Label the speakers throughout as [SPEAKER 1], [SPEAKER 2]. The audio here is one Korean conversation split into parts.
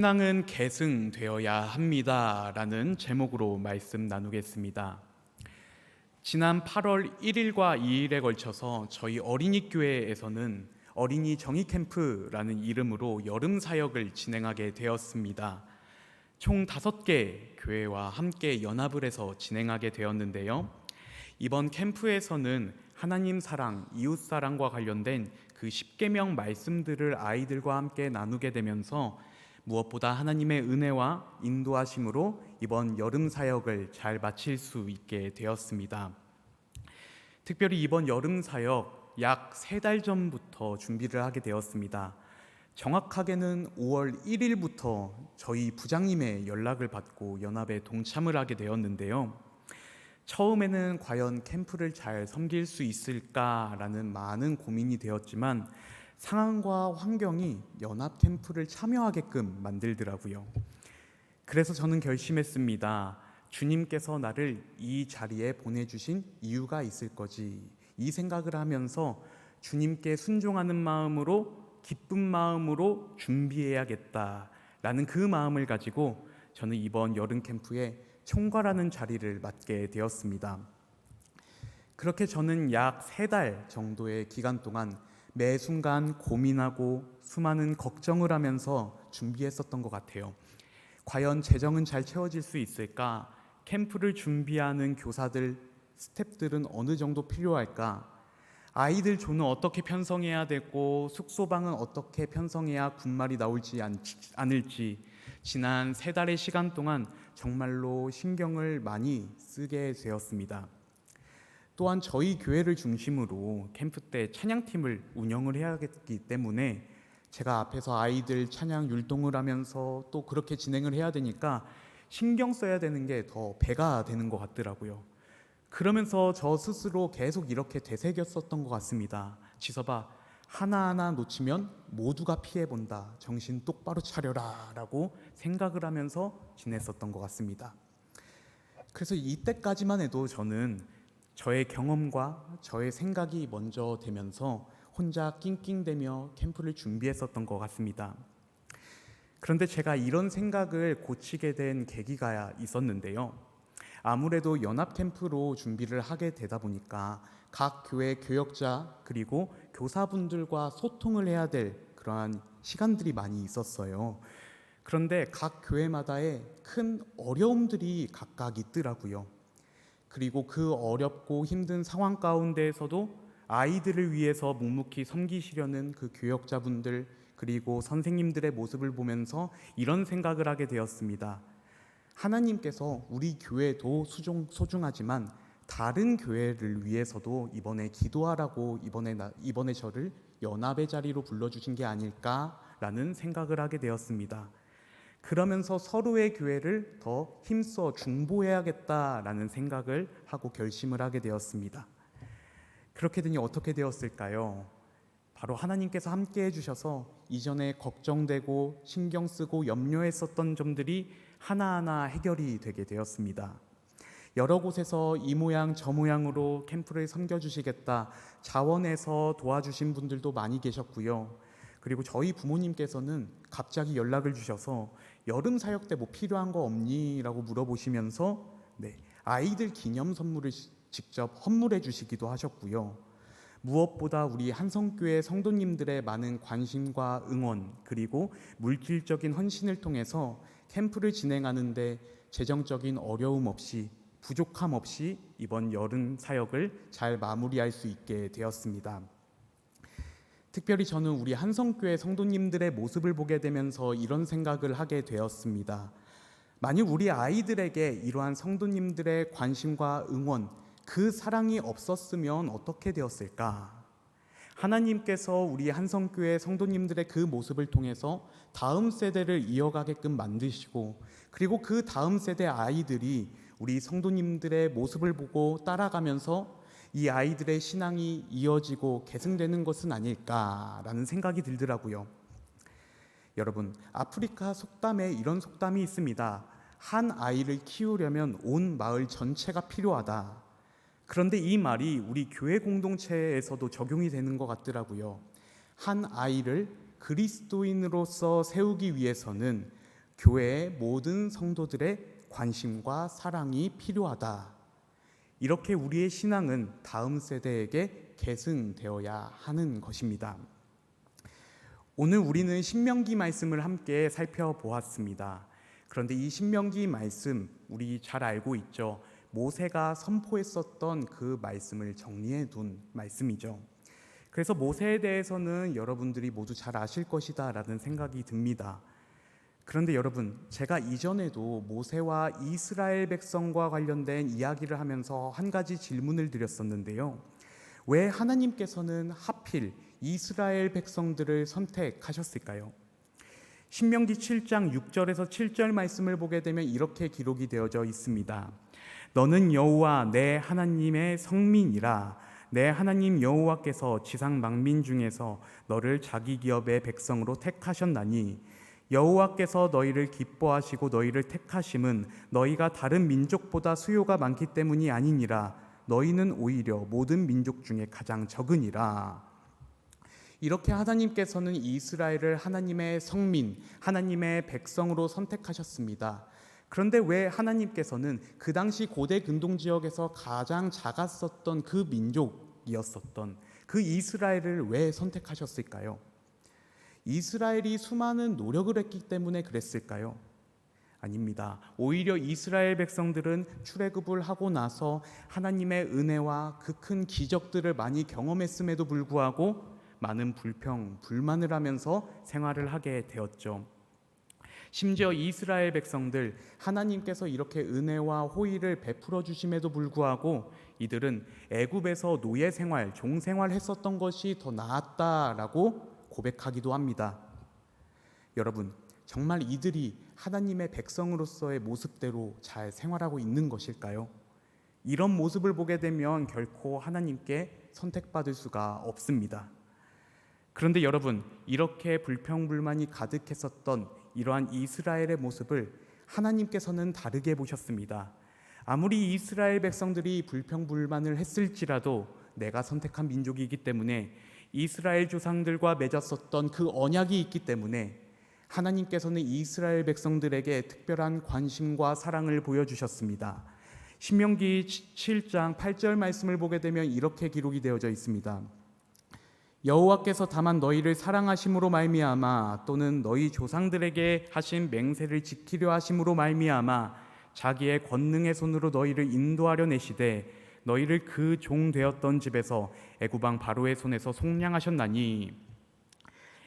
[SPEAKER 1] 신앙은 계승되어야 합니다라는 제목으로 말씀 나누겠습니다. 지난 8월 1일과 2일에 걸쳐서 저희 어린이 교회에서는 어린이 정의 캠프라는 이름으로 여름 사역을 진행하게 되었습니다. 총 다섯 개 교회와 함께 연합을 해서 진행하게 되었는데요. 이번 캠프에서는 하나님 사랑, 이웃 사랑과 관련된 그 10계명 말씀들을 아이들과 함께 나누게 되면서 무엇보다 하나님의 은혜와 인도하심으로 이번 여름 사역을 잘 마칠 수 있게 되었습니다. 특별히 이번 여름 사역 약 세 달 전부터 준비를 하게 되었습니다. 정확하게는 5월 1일부터 저희 부장님의 연락을 받고 연합에 동참을 하게 되었는데요. 처음에는 과연 캠프를 잘 섬길 수 있을까라는 많은 고민이 되었지만 상황과 환경이 연합 캠프를 참여하게끔 만들더라고요. 그래서 저는 결심했습니다. 주님께서 나를 이 자리에 보내주신 이유가 있을 거지. 이 생각을 하면서 주님께 순종하는 마음으로 기쁜 마음으로 준비해야겠다라는 그 마음을 가지고 저는 이번 여름 캠프에 총괄하는 자리를 맡게 되었습니다. 그렇게 저는 약 세 달 정도의 기간 동안 매 순간 고민하고 수많은 걱정을 하면서 준비했었던 것 같아요. 과연 재정은 잘 채워질 수 있을까? 캠프를 준비하는 교사들, 스탭들은 어느 정도 필요할까? 아이들 조는 어떻게 편성해야 되고 숙소방은 어떻게 편성해야 군말이 나올지 않, 않을지 지난 세 달의 시간 동안 정말로 신경을 많이 쓰게 되었습니다. 또한 저희 교회를 중심으로 캠프 때 찬양팀을 운영을 해야 하기 때문에 제가 앞에서 아이들 찬양 율동을 하면서 또 그렇게 진행을 해야 되니까 신경 써야 되는 게 더 배가 되는 것 같더라고요. 그러면서 저 스스로 계속 이렇게 되새겼었던 것 같습니다. 지서봐 하나하나 놓치면 모두가 피해 본다. 정신 똑바로 차려라 라고 생각을 하면서 지냈었던 것 같습니다. 그래서 이때까지만 해도 저는 저의 경험과 저의 생각이 먼저 되면서 혼자 낑낑대며 캠프를 준비했었던 것 같습니다. 그런데 제가 이런 생각을 고치게 된 계기가 있었는데요. 아무래도 연합 캠프로 준비를 하게 되다 보니까 각 교회 교역자 그리고 교사분들과 소통을 해야 될 그러한 시간들이 많이 있었어요. 그런데 각 교회마다의 큰 어려움들이 각각 있더라고요. 그리고 그 어렵고 힘든 상황 가운데에서도 아이들을 위해서 묵묵히 섬기시려는 그 교역자분들 그리고 선생님들의 모습을 보면서 이런 생각을 하게 되었습니다. 하나님께서 우리 교회도 수종, 소중하지만 다른 교회를 위해서도 이번에 기도하라고 이번에 나, 이번에 저를 연합의 자리로 불러주신 게 아닐까라는 생각을 하게 되었습니다. 그러면서 서로의 교회를 더 힘써 중보해야겠다라는 생각을 하고 결심을 하게 되었습니다. 그렇게 되니 어떻게 되었을까요? 바로 하나님께서 함께 해주셔서 이전에 걱정되고 신경 쓰고 염려했었던 점들이 하나하나 해결이 되게 되었습니다. 여러 곳에서 이 모양 저 모양으로 캠프를 섬겨주시겠다 자원해서 도와주신 분들도 많이 계셨고요. 그리고 저희 부모님께서는 갑자기 연락을 주셔서 여름 사역 때 뭐 필요한 거 없니?라고 물어보시면서 네, 아이들 기념 선물을 직접 헌물해 주시기도 하셨고요. 무엇보다 우리 한성교회 성도님들의 많은 관심과 응원 그리고 물질적인 헌신을 통해서 캠프를 진행하는데 재정적인 어려움 없이 부족함 없이 이번 여름 사역을 잘 마무리할 수 있게 되었습니다. 특별히 저는 우리 한성교회 성도님들의 모습을 보게 되면서 이런 생각을 하게 되었습니다. 만약 우리 아이들에게 이러한 성도님들의 관심과 응원, 그 사랑이 없었으면 어떻게 되었을까? 하나님께서 우리 한성교회 성도님들의 그 모습을 통해서 다음 세대를 이어가게끔 만드시고 그리고 그 다음 세대 아이들이 우리 성도님들의 모습을 보고 따라가면서 이 아이들의 신앙이 이어지고 계승되는 것은 아닐까라는 생각이 들더라고요. 여러분, 아프리카 속담에 이런 속담이 있습니다. 한 아이를 키우려면 온 마을 전체가 필요하다. 그런데 이 말이 우리 교회 공동체에서도 적용이 되는 것 같더라고요. 한 아이를 그리스도인으로서 세우기 위해서는 교회의 모든 성도들의 관심과 사랑이 필요하다. 이렇게 우리의 신앙은 다음 세대에게 계승되어야 하는 것입니다. 오늘 우리는 신명기 말씀을 함께 살펴보았습니다. 그런데 이 신명기 말씀 우리 잘 알고 있죠. 모세가 선포했었던 그 말씀을 정리해 둔 말씀이죠. 그래서 모세에 대해서는 여러분들이 모두 잘 아실 것이다라는 생각이 듭니다. 그런데 여러분, 제가 이전에도 모세와 이스라엘 백성과 관련된 이야기를 하면서 한 가지 질문을 드렸었는데요. 왜 하나님께서는 하필 이스라엘 백성들을 선택하셨을까요? 신명기 7장 6절에서 7절 말씀을 보게 되면 이렇게 기록이 되어져 있습니다. 너는 여호와 내 하나님의 성민이라 내 하나님 여호와께서 지상 망민 중에서 너를 자기 기업의 백성으로 택하셨나니 여호와께서 너희를 기뻐하시고 너희를 택하심은 너희가 다른 민족보다 수요가 많기 때문이 아니니라 너희는 오히려 모든 민족 중에 가장 적으니라 이렇게 하나님께서는 이스라엘을 하나님의 성민, 하나님의 백성으로 선택하셨습니다. 그런데 왜 하나님께서는 그 당시 고대 근동 지역에서 가장 작았었던 그 민족이었었던 그 이스라엘을 왜 선택하셨을까요? 이스라엘이 수많은 노력을 했기 때문에 그랬을까요? 아닙니다. 오히려 이스라엘 백성들은 출애굽을 하고 나서 하나님의 은혜와 그 큰 기적들을 많이 경험했음에도 불구하고 많은 불평, 불만을 하면서 생활을 하게 되었죠. 심지어 이스라엘 백성들 하나님께서 이렇게 은혜와 호의를 베풀어 주심에도 불구하고 이들은 애굽에서 노예 생활, 종 생활 했었던 것이 더 나았다라고 고백하기도 합니다. 여러분, 정말 이들이 하나님의 백성으로서의 모습대로 잘 생활하고 있는 것일까요? 이런 모습을 보게 되면 결코 하나님께 선택받을 수가 없습니다. 그런데 여러분, 이렇게 불평불만이 가득했었던 이러한 이스라엘의 모습을 하나님께서는 다르게 보셨습니다. 아무리 이스라엘 백성들이 불평불만을 했을지라도 내가 선택한 민족이기 때문에 이스라엘 조상들과 맺었었던 그 언약이 있기 때문에 하나님께서는 이스라엘 백성들에게 특별한 관심과 사랑을 보여주셨습니다. 신명기 7장 8절 말씀을 보게 되면 이렇게 기록이 되어져 있습니다. 여호와께서 다만 너희를 사랑하심으로 말미암아 또는 너희 조상들에게 하신 맹세를 지키려 하심으로 말미암아 자기의 권능의 손으로 너희를 인도하려 내시되 너희를 그 종 되었던 집에서 애굽왕 바로의 손에서 속량하셨나니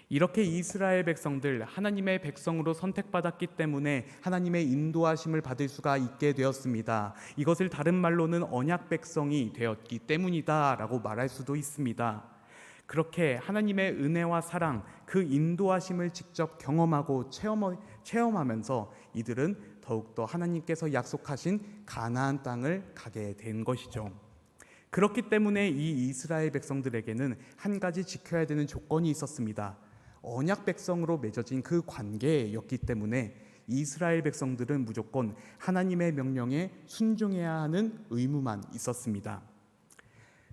[SPEAKER 1] 이렇게 이스라엘 백성들 하나님의 백성으로 선택받았기 때문에 하나님의 인도하심을 받을 수가 있게 되었습니다. 이것을 다른 말로는 언약 백성이 되었기 때문이다라고 말할 수도 있습니다. 그렇게 하나님의 은혜와 사랑, 그 인도하심을 직접 경험하고 체험하면서 이들은 더욱더 하나님께서 약속하신 가나안 땅을 가게 된 것이죠. 그렇기 때문에 이 이스라엘 백성들에게는 한 가지 지켜야 되는 조건이 있었습니다. 언약 백성으로 맺어진 그 관계였기 때문에 이스라엘 백성들은 무조건 하나님의 명령에 순종해야 하는 의무만 있었습니다.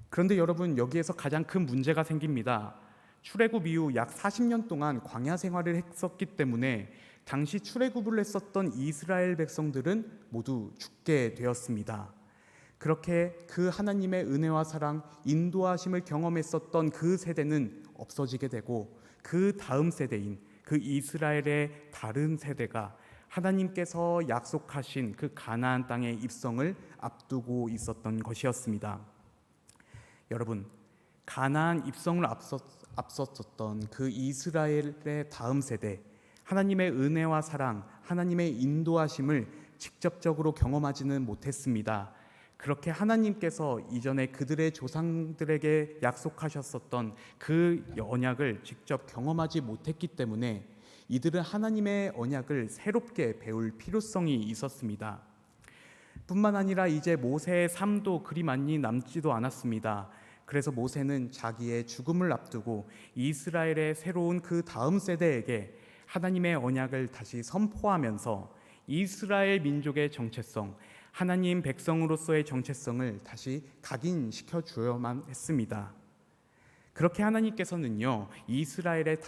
[SPEAKER 1] 그런데 여러분 여기에서 가장 큰 문제가 생깁니다. 출애굽 이후 약 40년 동안 광야 생활을 했었기 때문에 당시 출애굽을 했었던 이스라엘 백성들은 모두 죽게 되었습니다. 그렇게 그 하나님의 은혜와 사랑, 인도하심을 경험했었던 그 세대는 없어지게 되고 그 다음 세대인 그 이스라엘의 다른 세대가 하나님께서 약속하신 그 가나안 땅의 입성을 앞두고 있었던 것이었습니다. 여러분 가나안 입성을 앞섰, 앞섰었던 그 이스라엘의 다음 세대 하나님의 은혜와 사랑, 하나님의 인도하심을 직접적으로 경험하지는 못했습니다. 그렇게 하나님께서 이전에 그들의 조상들에게 약속하셨었던 그 언약을 직접 경험하지 못했기 때문에 이들은 하나님의 언약을 새롭게 배울 필요성이 있었습니다. 뿐만 아니라 이제 모세의 삶도 그리 많이 남지도 않았습니다. 그래서 모세는 자기의 죽음을 앞두고 이스라엘의 새로운 그 다음 세대에게 하나님의 언약을 다시 선포하면서 이스라엘 민족의 정체성, 하나님 백성으로서의 정체성을 다시 각인시켜 주어야만 했습니다. 그렇게 하나님께서는요, 이스라엘의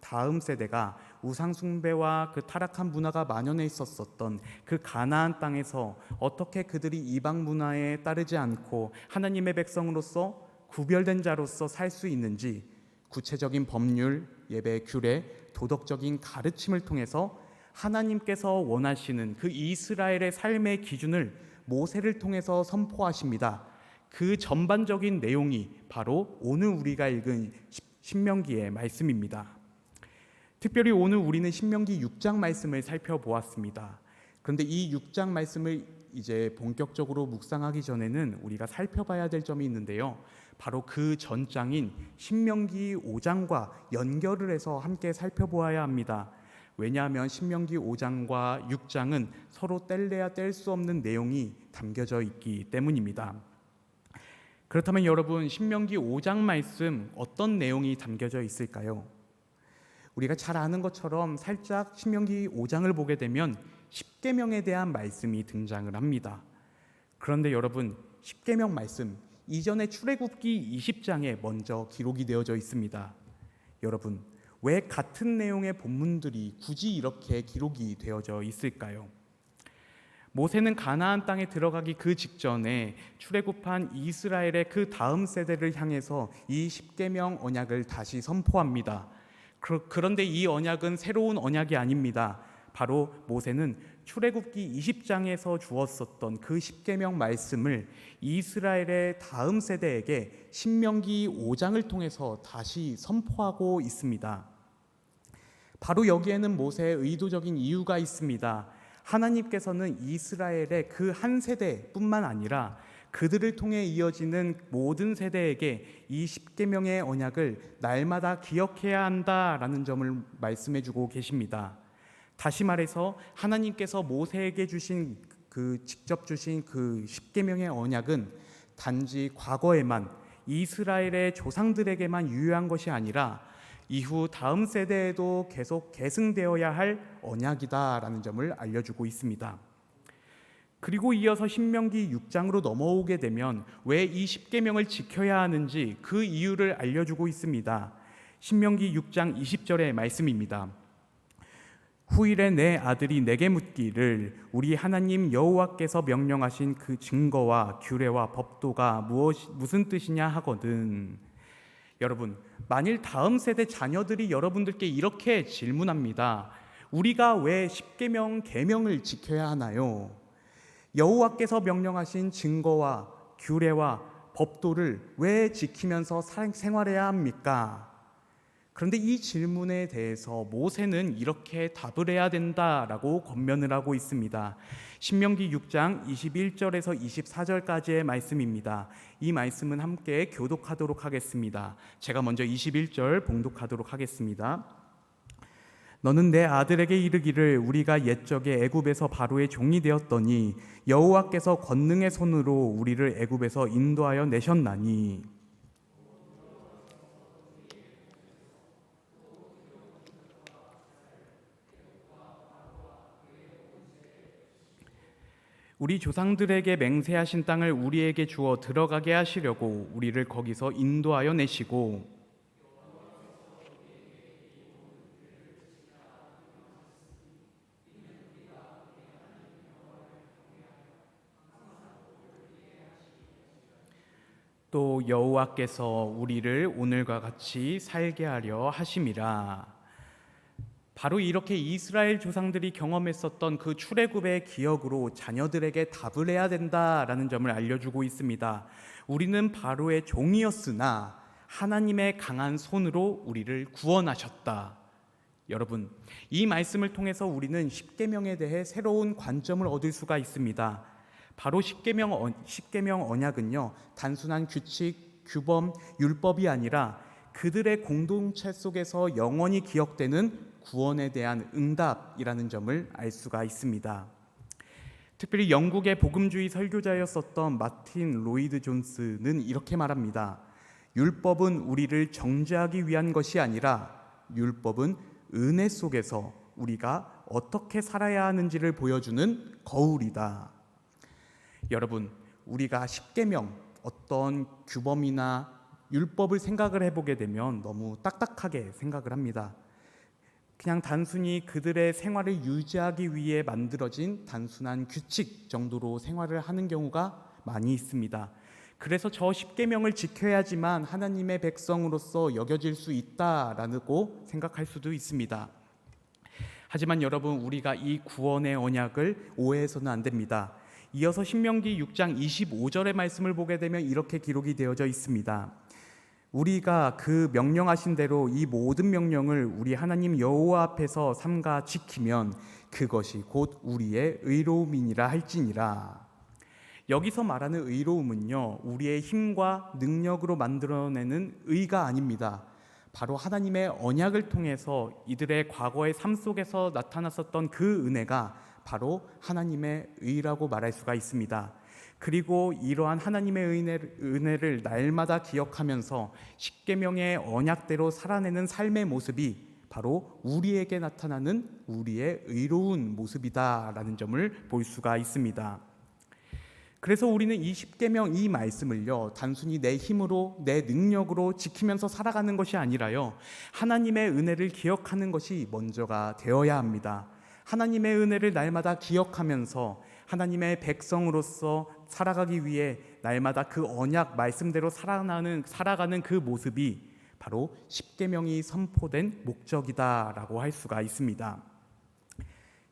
[SPEAKER 1] 다음 세대가 우상 숭배와 그 타락한 문화가 만연해 있었었던 그 가나안 땅에서 어떻게 그들이 이방 문화에 따르지 않고 하나님의 백성으로서 구별된 자로서 살 수 있는지 구체적인 법률, 예배 규례, 도덕적인 가르침을 통해서 하나님께서 원하시는 그 이스라엘의 삶의 기준을 모세를 통해서 선포하십니다. 그 전반적인 내용이 바로 오늘 우리가 읽은 신명기의 말씀입니다. 특별히 오늘 우리는 신명기 6장 말씀을 살펴보았습니다. 그런데 이 6장 말씀을 이제 본격적으로 묵상하기 전에는 우리가 살펴봐야 될 점이 있는데요. 바로 그 전장인 신명기 5장과 연결을 해서 함께 살펴보아야 합니다. 왜냐하면 신명기 5장과 6장은 서로 뗄래야 뗄 수 없는 내용이 담겨져 있기 때문입니다. 그렇다면 여러분 신명기 5장 말씀 어떤 내용이 담겨져 있을까요? 우리가 잘 아는 것처럼 살짝 신명기 5장을 보게 되면 십계명에 대한 말씀이 등장을 합니다. 그런데 여러분 십계명 말씀 이전에 출애굽기 20장에 먼저 기록이 되어져 있습니다. 여러분 왜 같은 내용의 본문들이 굳이 이렇게 기록이 되어져 있을까요? 모세는 가나안 땅에 들어가기 그 직전에 출애굽한 이스라엘의 그 다음 세대를 향해서 이 십계명 언약을 다시 선포합니다. 그런데 이 언약은 새로운 언약이 아닙니다. 바로 모세는 출애굽기 20장에서 주었었던 그 십계명 말씀을 이스라엘의 다음 세대에게 신명기 5장을 통해서 다시 선포하고 있습니다. 바로 여기에는 모세의 의도적인 이유가 있습니다. 하나님께서는 이스라엘의 그 한 세대뿐만 아니라 그들을 통해 이어지는 모든 세대에게 이 십계명의 언약을 날마다 기억해야 한다라는 점을 말씀해 주고 계십니다. 다시 말해서 하나님께서 모세에게 주신 그 직접 주신 그 십계명의 언약은 단지 과거에만 이스라엘의 조상들에게만 유효한 것이 아니라 이후 다음 세대에도 계속 계승되어야 할 언약이다라는 점을 알려주고 있습니다. 그리고 이어서 신명기 6장으로 넘어오게 되면 왜 이 십계명을 지켜야 하는지 그 이유를 알려주고 있습니다. 신명기 6장 20절의 말씀입니다. 후일에 내 아들이 내게 묻기를 우리 하나님 여호와께서 명령하신 그 증거와 규례와 법도가 무엇 무슨 뜻이냐 하거든. 여러분, 만일 다음 세대 자녀들이 여러분들께 이렇게 질문합니다. 우리가 왜 십계명 계명을 지켜야 하나요? 여호와께서 명령하신 증거와 규례와 법도를 왜 지키면서 생활해야 합니까? 그런데 이 질문에 대해서 모세는 이렇게 답을 해야 된다라고 권면을 하고 있습니다. 신명기 6장 21절에서 24절까지의 말씀입니다. 이 말씀은 함께 교독하도록 하겠습니다. 제가 먼저 21절 봉독하도록 하겠습니다. 너는 내 아들에게 이르기를 우리가 옛적에 애굽에서 바로의 종이 되었더니 여호와께서 권능의 손으로 우리를 애굽에서 인도하여 내셨나니 우리 조상들에게 맹세하신 땅을 우리에게 주어 들어가게 하시려고 우리를 거기서 인도하여 내시고. 또 여호와께서 우리를 오늘과 같이 살게 하려 하심이라 바로 이렇게 이스라엘 조상들이 경험했었던 그 출애굽의 기억으로 자녀들에게 답을 해야 된다라는 점을 알려주고 있습니다. 우리는 바로의 종이었으나 하나님의 강한 손으로 우리를 구원하셨다. 여러분, 이 말씀을 통해서 우리는 십계명에 대해 새로운 관점을 얻을 수가 있습니다. 바로 십계명 십계명 언약은요 단순한 규칙, 규범, 율법이 아니라 그들의 공동체 속에서 영원히 기억되는 구원에 대한 응답이라는 점을 알 수가 있습니다. 특별히 영국의 복음주의 설교자였었던 마틴 로이드 존스는 이렇게 말합니다. 율법은 우리를 정죄하기 위한 것이 아니라 율법은 은혜 속에서 우리가 어떻게 살아야 하는지를 보여주는 거울이다. 여러분, 우리가 십계명 어떤 규범이나 율법을 생각을 해보게 되면 너무 딱딱하게 생각을 합니다. 그냥 단순히 그들의 생활을 유지하기 위해 만들어진 단순한 규칙 정도로 생활을 하는 경우가 많이 있습니다. 그래서 저 십계명을 지켜야지만 하나님의 백성으로서 여겨질 수 있다라고 생각할 수도 있습니다. 하지만 여러분 우리가 이 구원의 언약을 오해해서는 안 됩니다. 이어서 신명기 6장 25절의 말씀을 보게 되면 이렇게 기록이 되어져 있습니다. 우리가 그 명령하신 대로 이 모든 명령을 우리 하나님 여호와 앞에서 삼가 지키면 그것이 곧 우리의 의로움이니라 할지니라. 여기서 말하는 의로움은요, 우리의 힘과 능력으로 만들어내는 의가 아닙니다. 바로 하나님의 언약을 통해서 이들의 과거의 삶 속에서 나타났었던 그 은혜가 바로 하나님의 의라고 말할 수가 있습니다. 그리고 이러한 하나님의 은혜를, 날마다 기억하면서 십계명의 언약대로 살아내는 삶의 모습이 바로 우리에게 나타나는 우리의 의로운 모습이다라는 점을 볼 수가 있습니다. 그래서 우리는 이 십계명 이 말씀을요 단순히 내 힘으로 내 능력으로 지키면서 살아가는 것이 아니라요 하나님의 은혜를 기억하는 것이 먼저가 되어야 합니다. 하나님의 은혜를 날마다 기억하면서 하나님의 백성으로서 살아가기 위해 날마다 그 언약 말씀대로 살아가는 살아가는 그 모습이 바로 십계명이 선포된 목적이다라고 할 수가 있습니다.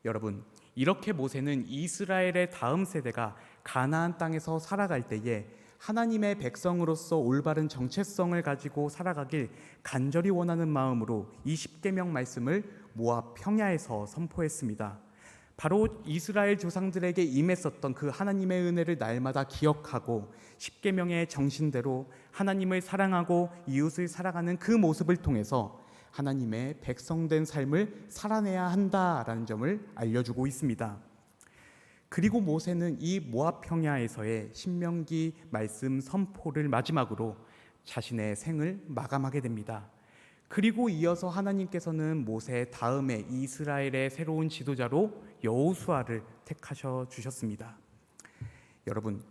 [SPEAKER 1] 여러분, 이렇게 모세는 이스라엘의 다음 세대가 가나안 땅에서 살아갈 때에 하나님의 백성으로서 올바른 정체성을 가지고 살아가길 간절히 원하는 마음으로 이 십계명 말씀을 모압 평야에서 선포했습니다. 바로 이스라엘 조상들에게 임했었던 그 하나님의 은혜를 날마다 기억하고 십계명의 정신대로 하나님을 사랑하고 이웃을 사랑하는 그 모습을 통해서 하나님의 백성된 삶을 살아내야 한다라는 점을 알려주고 있습니다. 그리고 모세는 이 모압 평야에서의 신명기 말씀 선포를 마지막으로 자신의 생을 마감하게 됩니다. 그리고 이어서 하나님께서는 모세 다음에 이스라엘의 새로운 지도자로 여호수아를 택하셔 주셨습니다. 여러분,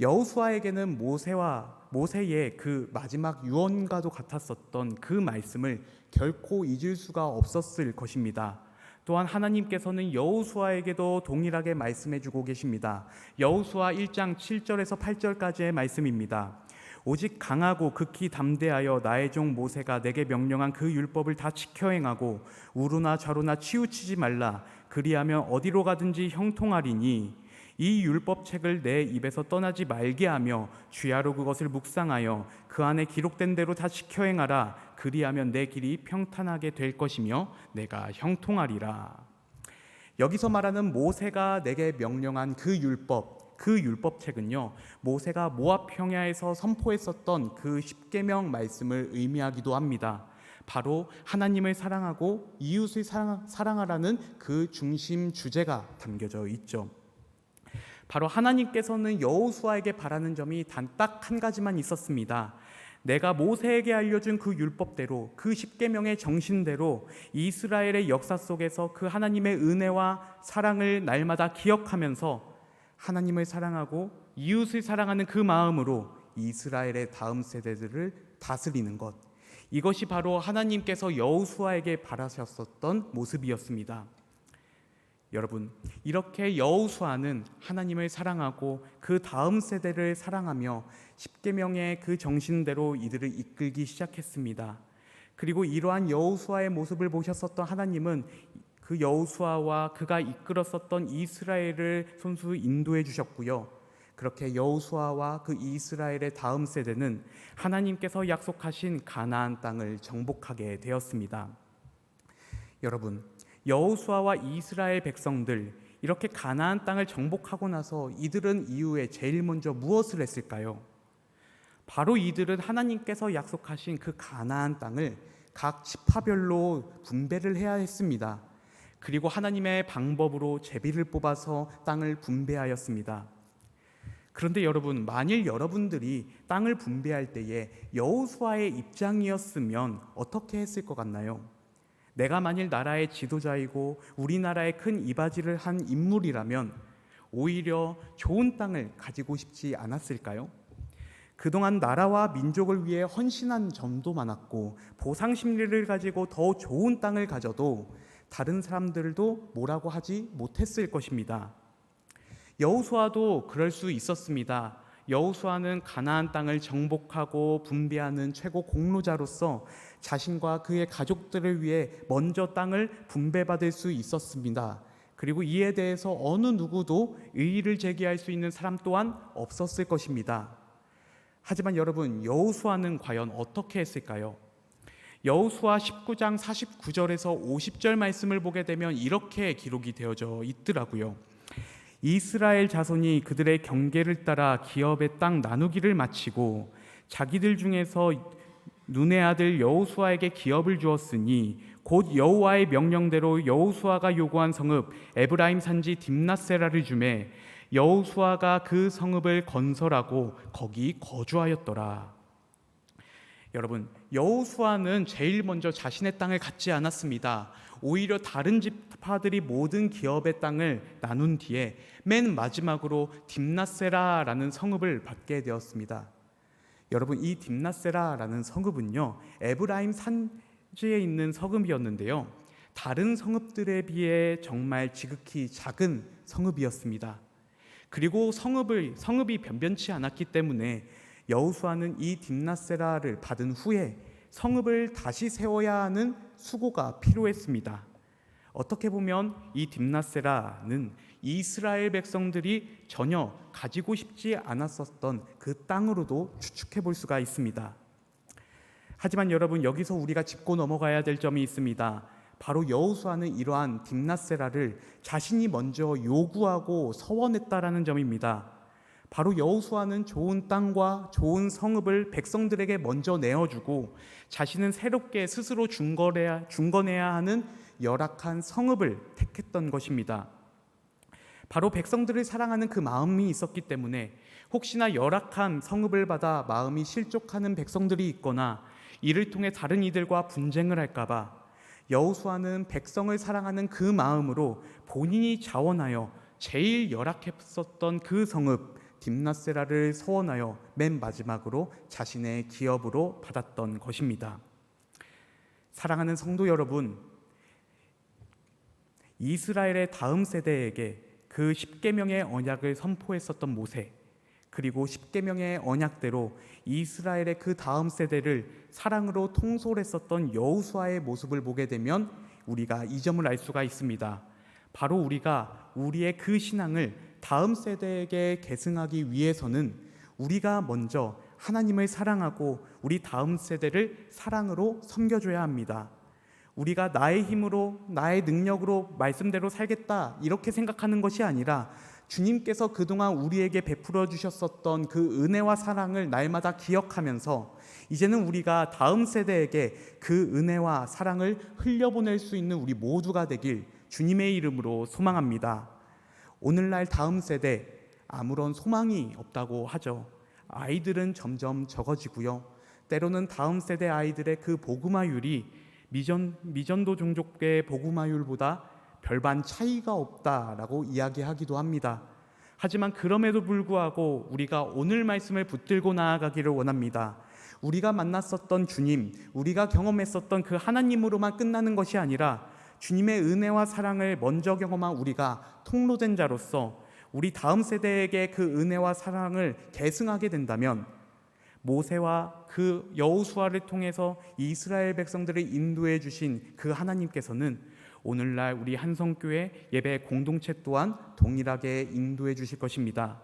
[SPEAKER 1] 여호수아에게는 모세와 모세의 그 마지막 유언과도 같았었던 그 말씀을 결코 잊을 수가 없었을 것입니다. 또한 하나님께서는 여호수아에게도 동일하게 말씀해 주고 계십니다. 여호수아 1장 7절에서 8절까지의 말씀입니다. 오직 강하고 극히 담대하여 나의 종 모세가 내게 명령한 그 율법을 다 지켜 행하고 우루나 좌루나 치우치지 말라. 그리하면 어디로 가든지 형통하리니 이 율법책을 내 입에서 떠나지 말게 하며 주야로 그것을 묵상하여 그 안에 기록된 대로 다 지켜 행하라. 그리하면 내 길이 평탄하게 될 것이며 내가 형통하리라. 여기서 말하는 모세가 내게 명령한 그 율법 그 율법책은요 모세가 모압 평야에서 선포했었던 그 십계명 말씀을 의미하기도 합니다. 바로 하나님을 사랑하고 이웃을 사랑, 사랑 하라는 그 중심 주제가 담겨져 있죠. 바로 하나님께서는 여호수아에게 바라는 점이 단 딱 한 가지만 있었습니다. 내가 모세에게 알려준 그 율법대로 그 십계명의 정신대로 이스라엘의 역사 속에서 그 하나님의 은혜와 사랑을 날마다 기억하면서 하나님을 사랑하고 이웃을 사랑하는 그 마음으로 이스라엘의 다음 세대들을 다스리는 것 이것이 바로 하나님께서 여호수아에게 바라셨었던 모습이었습니다. 여러분, 이렇게 여호수아는 하나님을 사랑하고 그 다음 세대를 사랑하며 십계명의 그 정신대로 이들을 이끌기 시작했습니다. 그리고 이러한 여호수아의 모습을 보셨었던 하나님은 그 여호수아와 그가 이끌었었던 이스라엘을 손수 인도해 주셨고요. 그렇게 여호수아와 그 이스라엘의 다음 세대는 하나님께서 약속하신 가나안 땅을 정복하게 되었습니다. 여러분, 여호수아와 이스라엘 백성들 이렇게 가나안 땅을 정복하고 나서 이들은 이후에 제일 먼저 무엇을 했을까요? 바로 이들은 하나님께서 약속하신 그 가나안 땅을 각 지파별로 분배를 해야 했습니다. 그리고 하나님의 방법으로 제비를 뽑아서 땅을 분배하였습니다. 그런데 여러분, 만일 여러분들이 땅을 분배할 때에 여호수아의 입장이었으면 어떻게 했을 것 같나요? 내가 만일 나라의 지도자이고 우리나라의 큰 이바지를 한 인물이라면 오히려 좋은 땅을 가지고 싶지 않았을까요? 그동안 나라와 민족을 위해 헌신한 점도 많았고 보상 심리를 가지고 더 좋은 땅을 가져도 다른 사람들도 뭐라고 하지 못했을 것입니다. 여호수아도 그럴 수 있었습니다. 여호수아는 가나안 땅을 정복하고 분배하는 최고 공로자로서 자신과 그의 가족들을 위해 먼저 땅을 분배받을 수 있었습니다. 그리고 이에 대해서 어느 누구도 의의를 제기할 수 있는 사람 또한 없었을 것입니다. 하지만 여러분 여호수아는 과연 어떻게 했을까요? 여호수아 19장 49절에서 50절 말씀을 보게 되면 이렇게 기록이 되어져 있더라고요. 이스라엘 자손이 그들의 경계를 따라 기업의 땅 나누기를 마치고 자기들 중에서 눈의 아들 여호수아에게 기업을 주었으니 곧 여호와의 명령대로 여호수아가 요구한 성읍 에브라임 산지 딥나세라를 주매 여호수아가 그 성읍을 건설하고 거기 거주하였더라. 여러분, 여호수아는 제일 먼저 자신의 땅을 갖지 않았습니다. 오히려 다른 지파들이 모든 기업의 땅을 나눈 뒤에 맨 마지막으로 딥나세라라는 성읍을 받게 되었습니다. 여러분, 이 딥나세라라는 성읍은요, 에브라임 산지에 있는 성읍이었는데요. 다른 성읍들에 비해 정말 지극히 작은 성읍이었습니다. 그리고 성읍을 성읍이 변변치 않았기 때문에 여호수아는 이 딥나세라를 받은 후에 성읍을 다시 세워야 하는 수고가 필요했습니다. 어떻게 보면 이 딥나세라는 이스라엘 백성들이 전혀 가지고 싶지 않았었던 그 땅으로도 추측해 볼 수가 있습니다. 하지만 여러분 여기서 우리가 짚고 넘어가야 될 점이 있습니다. 바로 여호수아는 이러한 딥나세라를 자신이 먼저 요구하고 서원했다라는 점입니다. 바로 여호수아는 좋은 땅과 좋은 성읍을 백성들에게 먼저 내어주고 자신은 새롭게 스스로 중거래야, 중건해야 하는 열악한 성읍을 택했던 것입니다. 바로 백성들을 사랑하는 그 마음이 있었기 때문에 혹시나 열악한 성읍을 받아 마음이 실족하는 백성들이 있거나 이를 통해 다른 이들과 분쟁을 할까봐 여호수아는 백성을 사랑하는 그 마음으로 본인이 자원하여 제일 열악했었던 그 성읍 딥나세라를 서원하여 맨 마지막으로 자신의 기업으로 받았던 것입니다. 사랑하는 성도 여러분, 이스라엘의 다음 세대에게 그 십계명의 언약을 선포했었던 모세 그리고 십계명의 언약대로 이스라엘의 그 다음 세대를 사랑으로 통솔했었던 여호수아의 모습을 보게 되면 우리가 이 점을 알 수가 있습니다. 바로 우리가 우리의 그 신앙을 다음 세대에게 계승하기 위해서는 우리가 먼저 하나님을 사랑하고 우리 다음 세대를 사랑으로 섬겨줘야 합니다. 우리가 나의 힘으로 나의 능력으로 말씀대로 살겠다 이렇게 생각하는 것이 아니라 주님께서 그동안 우리에게 베풀어 주셨었던 그 은혜와 사랑을 날마다 기억하면서 이제는 우리가 다음 세대에게 그 은혜와 사랑을 흘려보낼 수 있는 우리 모두가 되길 주님의 이름으로 소망합니다. 오늘날 다음 세대 아무런 소망이 없다고 하죠. 아이들은 점점 적어지고요. 때로는 다음 세대 아이들의 그 복음화율이 미전 미전도 종족의 복음화율보다 별반 차이가 없다라고 이야기하기도 합니다. 하지만 그럼에도 불구하고 우리가 오늘 말씀을 붙들고 나아가기를 원합니다. 우리가 만났었던 주님, 우리가 경험했었던 그 하나님으로만 끝나는 것이 아니라 주님의 은혜와 사랑을 먼저 경험한 우리가 통로된 자로서 우리 다음 세대에게 그 은혜와 사랑을 계승하게 된다면 모세와 그 여호수아를 통해서 이스라엘 백성들을 인도해 주신 그 하나님께서는 오늘날 우리 한성교회 예배 공동체 또한 동일하게 인도해 주실 것입니다.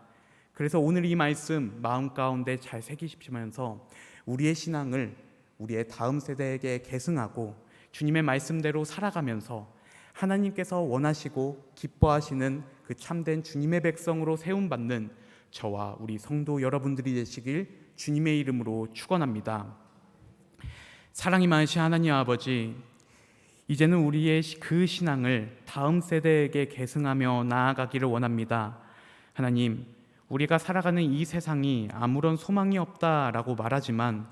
[SPEAKER 1] 그래서 오늘 이 말씀 마음 가운데 잘 새기시면서 우리의 신앙을 우리의 다음 세대에게 계승하고 주님의 말씀대로 살아가면서 하나님께서 원하시고 기뻐하시는 그 참된 주님의 백성으로 세움 받는 저와 우리 성도 여러분들이 되시길 주님의 이름으로 축원합니다. 사랑이 많으신 하나님 아버지 이제는 우리의 그 신앙을 다음 세대에게 계승하며 나아가기를 원합니다. 하나님, 우리가 살아가는 이 세상이 아무런 소망이 없다라고 말하지만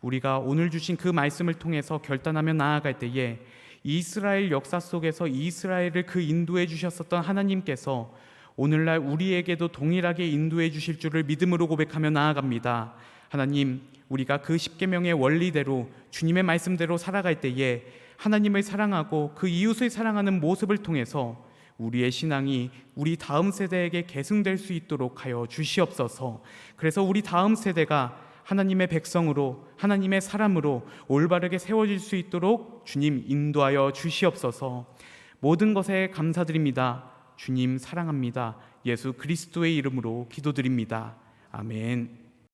[SPEAKER 1] 우리가 오늘 주신 그 말씀을 통해서 결단하며 나아갈 때에 이스라엘 역사 속에서 이스라엘을 그 인도해 주셨었던 하나님께서 오늘날 우리에게도 동일하게 인도해 주실 줄을 믿음으로 고백하며 나아갑니다. 하나님, 우리가 그 십계명의 원리대로 주님의 말씀대로 살아갈 때에 하나님을 사랑하고 그 이웃을 사랑하는 모습을 통해서 우리의 신앙이 우리 다음 세대에게 계승될 수 있도록 하여 주시옵소서. 그래서 우리 다음 세대가 하나님의 백성으로 하나님의 사람으로 올바르게 세워질 수 있도록 주님 인도하여 주시옵소서. 모든 것에 감사드립니다. 주님 사랑합니다. 예수 그리스도의 이름으로 기도드립니다. 아멘.